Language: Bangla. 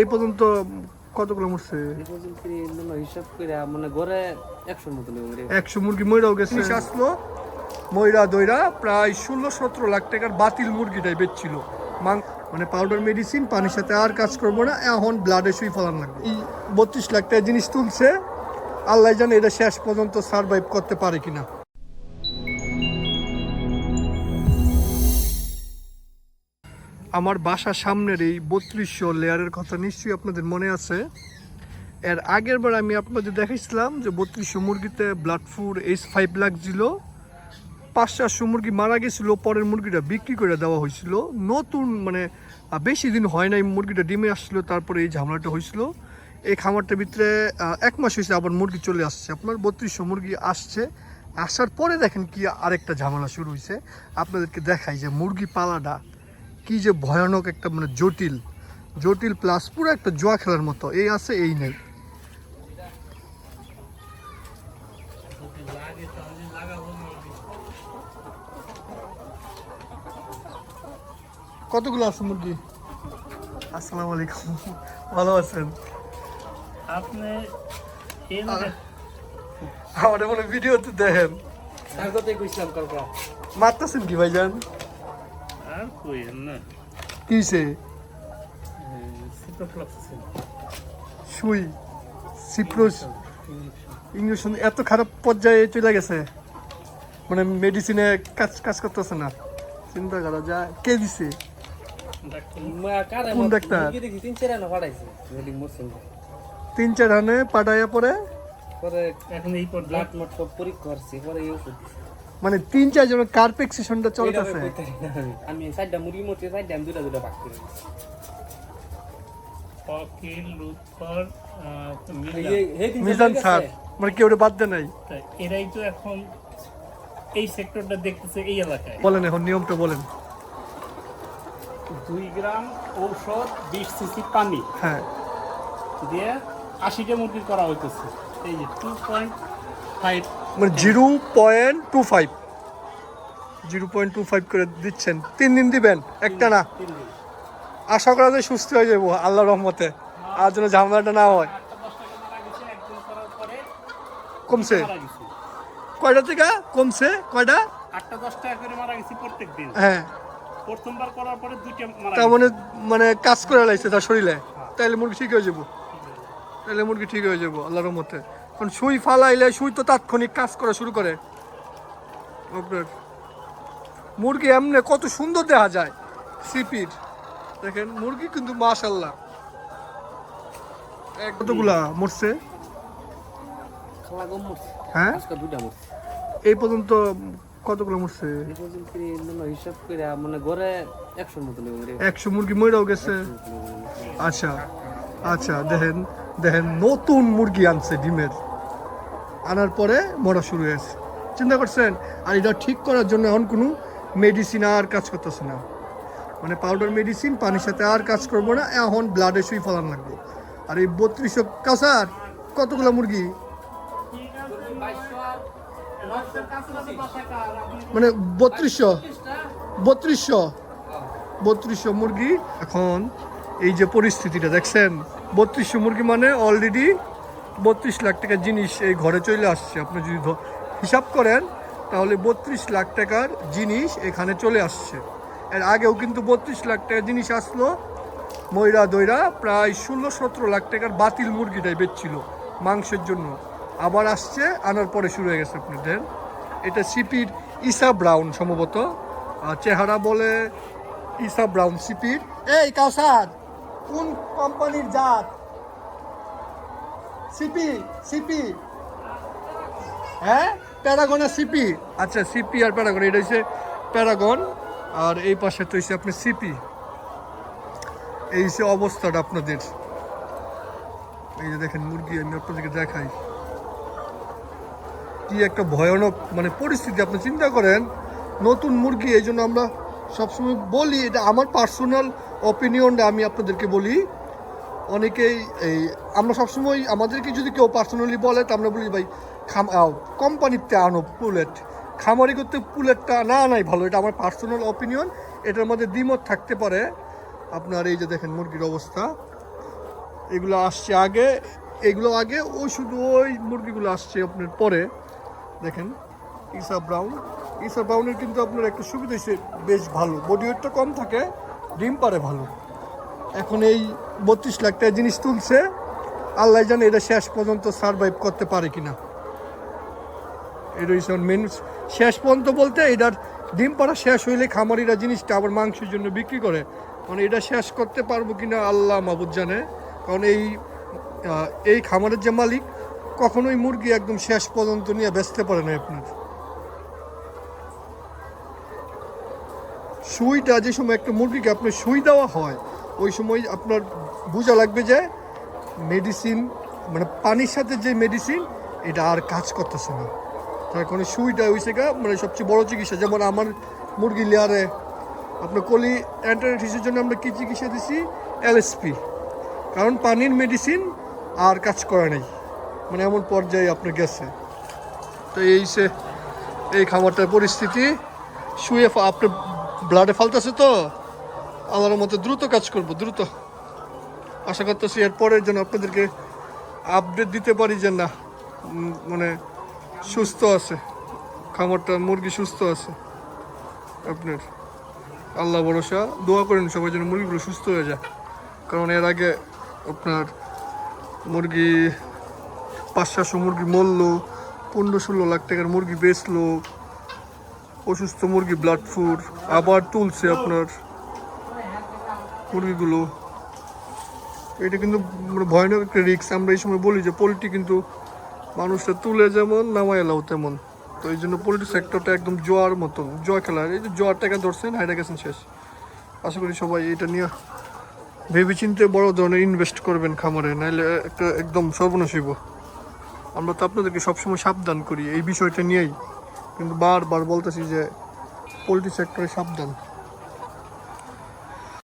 এই পর্যন্ত কতগুলো মরছে? এই পর্যন্ত হিসাব করে মানে একশোর মতো একশো মুরগি ময়রাও গেছে। আসলো। ময়রা দইরা প্রায় ষোলো সতেরো লাখ টাকার বাতিল মুরগিটাই বেচছিল। মাং মানে পাউডার মেডিসিন পানির সাথে আর কাজ করব না এখন ব্লাডে সুই ফেলান লাগবে। এই বত্রিশ লাখ টাকা জিনিস তুলছে। আল্লাহ জানে এটা শেষ পর্যন্ত সার্ভাইভ করতে পারে কিনা। আমার বাসার সামনের এই বত্রিশশো লেয়ারের কথা নিশ্চয়ই আপনাদের মনে আছে। এর আগের বার আমি আপনাদের দেখাইছিলাম যে বত্রিশশো মুরগিতে ব্লাড ফুড এইচ ফাইভ লাগছিল। পাঁচ চারশো মুরগি মারা গেছিল, পরের মুরগিটা বিক্রি করে দেওয়া হয়েছিল। নতুন মানে বেশি দিন হয় নাই মুরগিটা ডিমে আসছিল, তারপরে এই ঝামেলাটা হয়েছিল। এই খামারটার ভিতরে এক মাস হয়েছে আবার মুরগি চলে আসছে। আপনার বত্রিশশো মুরগি আসছে। আসার পরে দেখেন কি আরেকটা ঝামেলা শুরু হয়েছে। আপনাদেরকে দেখাই যে মুরগি পালাটা কি যে ভয়ানক একটা মানে জটিল জটিল প্লাস পুরো একটা জোয়া খেলার মতো। এই আছে এই নেই। কতগুলো আছে মুরগি? আসসালামু আলাইকুম। ভালো আছেন? আপনি আমার মনে ভিডিওতে দেখেন। তার কইছিলাম কালকা। মারতেছেন কি ভাইজান? আর কইেন না কি হয়েছে সিপ্রোফ্লক্সিন সুই সিপ্রোস ইঞ্জেকশন এত খারাপ পর্যায়ে চলে গেছে। মানে মেডিসিনে কাজ কাজ করতেছে না। চিন্তা করা যায়। কে দিছে? কোন ডাক্তার? তিন চার হানে পাঠাইয়া পরে? পরে এখন এই পর্যায়ে ব্লাড মট সব পরীক্ষা করছি পরে এই ওষুধ দিছে। মানে তিন চার জনের কার্পেক সেশনটা চলতেছে। আমি। সাইডটা মুরগি মরছে সাইডটা আমি দুটা দুটা ভাগ করে। মিজান স্যার মানে কেউ বাদ দেয় নাই। এরাই তো এখন এই সেক্টরটা দেখতেছে এই এলাকায়। বলেন এখন নিয়মটা বলেন। দুই গ্রাম ঔষধ বিশ সিসি পানি। হ্যাঁ। দিয়ে আশিটা মুরগি করা হইতেছে। এই যে টু পয়েন্ট ফাইভ মানে zero point two five zero point two five করে দিচ্ছেন। তিন দিন দিবেন? একটা না? আশা করা যায় সুস্থ হয়ে যাব আল্লাহ রহমতে। আর যেন ঝামেলাটা না হয়। কমছে? কয়টা থেকে? কমছে? কয়টা? আটটা দশ টাকা করে মারা গেছে প্রত্যেক দিন হ্যাঁ। প্রথমবার করার পরে দুইটা তার মানে মানে কাজ করে লাগছে তার শরীরে। তাইলে মুরগি ঠিক হয়ে যাব। তাইলে মুরগি ঠিক হয়ে যাব আল্লাহর রহমতে। কারণ সুই ফালাইলে সুই তো তাৎক্ষণিক কাজ করা শুরু করে। আপনার মুরগি এমনি কত সুন্দর দেখা যায় সিপির। দেখেন মুরগি কিন্তু মাশাল্লাহ কতগুলা মরছে? হ্যাঁ? এই পর্যন্ত কতগুলো মরছে? হিসাব করে মানে গড়ে একশোর মতো একশো মুরগি মরেও গেছে। আচ্ছা আচ্ছা দেখেন দেখেন নতুন মুরগি আনছে ডিমের। আনার পরে মরা শুরু হয়েছে। চিন্তা করছেন, আর এটা ঠিক করার জন্য এখন কোনো মেডিসিন আর কাজ করতেছে না। মানে পাউডার মেডিসিন পানির সাথে আর কাজ করব না, এখন ব্লাডে সুই ফলান লাগবে। আর এই বত্রিশশো কাঁচার কতগুলো মুরগি? মানে বত্রিশশো বত্রিশশো বত্রিশশো মুরগি। এখন এই যে পরিস্থিতিটা, দেখছেন? বত্রিশশো মুরগি মানে অলরেডি বত্রিশ লাখ টাকার জিনিস এই ঘরে চলে আসছে। আপনি যদি হিসাব করেন, তাহলে বত্রিশ লাখ টাকার জিনিস এখানে চলে আসছে। এর আগেও কিন্তু বত্রিশ লাখ টাকার জিনিস আসলো। ময়রা দইরা প্রায় ষোলো সতেরো লাখ টাকার বাতিল মুরগিটাই বেচছিল মাংসের জন্য। আবার আসছে, আনার পরে শুরু হয়ে গেছে আপনাদের। এটা সিপির ইসা ব্রাউন সম্ভবত। চেহারা বলে ইসা ব্রাউন সিপির। এই কাউসার, কোন কোম্পানির জাত? সিপি সিপি হ্যাঁ? প্যারাগন আর সিপি আচ্ছা সিপি আর প্যারাগন এটা হচ্ছে প্যারাগন আর এই পাশে তো হচ্ছে আপনি সিপি এই হচ্ছে অবস্থাটা আপনাদের। এই যে দেখেন, মুরগি, আমি আপনাদেরকে দেখাই। কি একটা ভয়ানক মানে পরিস্থিতি, আপনি চিন্তা করেন, নতুন মুরগি, এই জন্য আমরা সবসময় বলি, এটা আমার পার্সোনাল অপিনিয়নটা আমি আপনাদেরকে বলি। অনেকেই এই, আমরা সবসময় আমাদেরকে যদি কেউ পার্সোনালি বলে, তো আমরা বলি, ভাই, খাম কোম্পানিতে আনো পুলেট খামারি করতে পুলেটটা না আনাই ভালো, এটা আমার পার্সোনাল অপিনিয়ন এটার মধ্যে দ্বিমত থাকতে পারে। আপনার এই যে দেখেন মুরগির অবস্থা, এগুলো আসছে আগে, এগুলো আগে, ওই শুধু ওই মুরগিগুলো আসছে আপনার পরে। দেখেন ইসা ব্রাউন ইসা ব্রাউনের কিন্তু আপনার একটা সুবিধা হয়েছে বেশ ভালো। বডি ওয়েটটা কম থাকে, ডিম পারে ভালো। এখন এই বত্রিশ লাখ টাকা জিনিস তুলছে, আল্লাহ জানে এটা শেষ পর্যন্ত সারভাইভ করতে পারে কিনা। এটা হচ্ছে মেন শেষ পর্যন্ত বলতে এটার ডিম পাড়া শেষ হইলে খামারিরা জিনিসটা আবার মাংসের জন্য বিক্রি করে। মানে এটা শেষ করতে পারব কিনা আল্লাহ মাবুদ জানে। কারণ এই এই খামারের যে মালিক, কখনোই মুরগি একদম শেষ পর্যন্ত নিয়ে বেচতে পারে না আপনার। সুইটা যে সময় একটা মুরগিকে আপনার সুই দেওয়া হয় ওই সময় আপনার বোঝা লাগবে যে মেডিসিন মানে পানির সাথে যে মেডিসিন এটা আর কাজ করতেছে না। তার কারণে সুইটা হয়েছে গা মানে সবচেয়ে বড় চিকিৎসা। যেমন আমার মুরগি লেয়ারে আপনার কলি অ্যান্টারাইটিসের জন্য আমরা কী চিকিৎসা দিছি? এলএসপি কারণ পানির মেডিসিন আর কাজ করে নাই। মানে এমন পর্যায়ে আপনার গেছে। তো এই সে এই খামারটার পরিস্থিতি, শুয়ে আপনার ব্লাডে ফালতেছে তো? আল্লাহর মতো দ্রুত কাজ করব, দ্রুত। আশা করতেছি এর পরের জন্য আপনাদেরকে আপডেট দিতে পারি যে না মানে সুস্থ আছে। খামারটা, মুরগি সুস্থ আছে। আপনার আল্লাহ ভরসা, দোয়া করেন সবাই যেন মুরগিগুলো সুস্থ হয়ে যায়। কারণ এর আগে আপনার মুরগি পাঁচ সাতশো মুরগি মরলো, পনেরো ষোলো লাখ টাকার মুরগি বেচলো, অসুস্থ মুরগি ব্লাড ফুড আবার তুলছে আপনার। মুরগিগুলো এটা কিন্তু ভয়ানক একটা রিক্স আমরা এই সময় বলি যে পোলট্রি কিন্তু মানুষটা তুলে যেমন, নামায় এলাও তেমন। তো এই জন্য পোলট্রি সেক্টরটা একদম জোয়ার মতন। জোয়া খেলার এই যে জোয়ার টাকা ধরছেন হাইডা গেছেন শেষ। আশা করি সবাই এটা নিয়ে ভেবে চিন্তে বড় ধরনের ইনভেস্ট করবেন খামারে নাহলে একটা একদম সর্বনাশ আমরা তো আপনাদেরকে সবসময় সাবধান করি, এই বিষয়টা নিয়েই। কিন্তু বারবার বলতেছি যে পোলট্রি সেক্টরে সাবধান।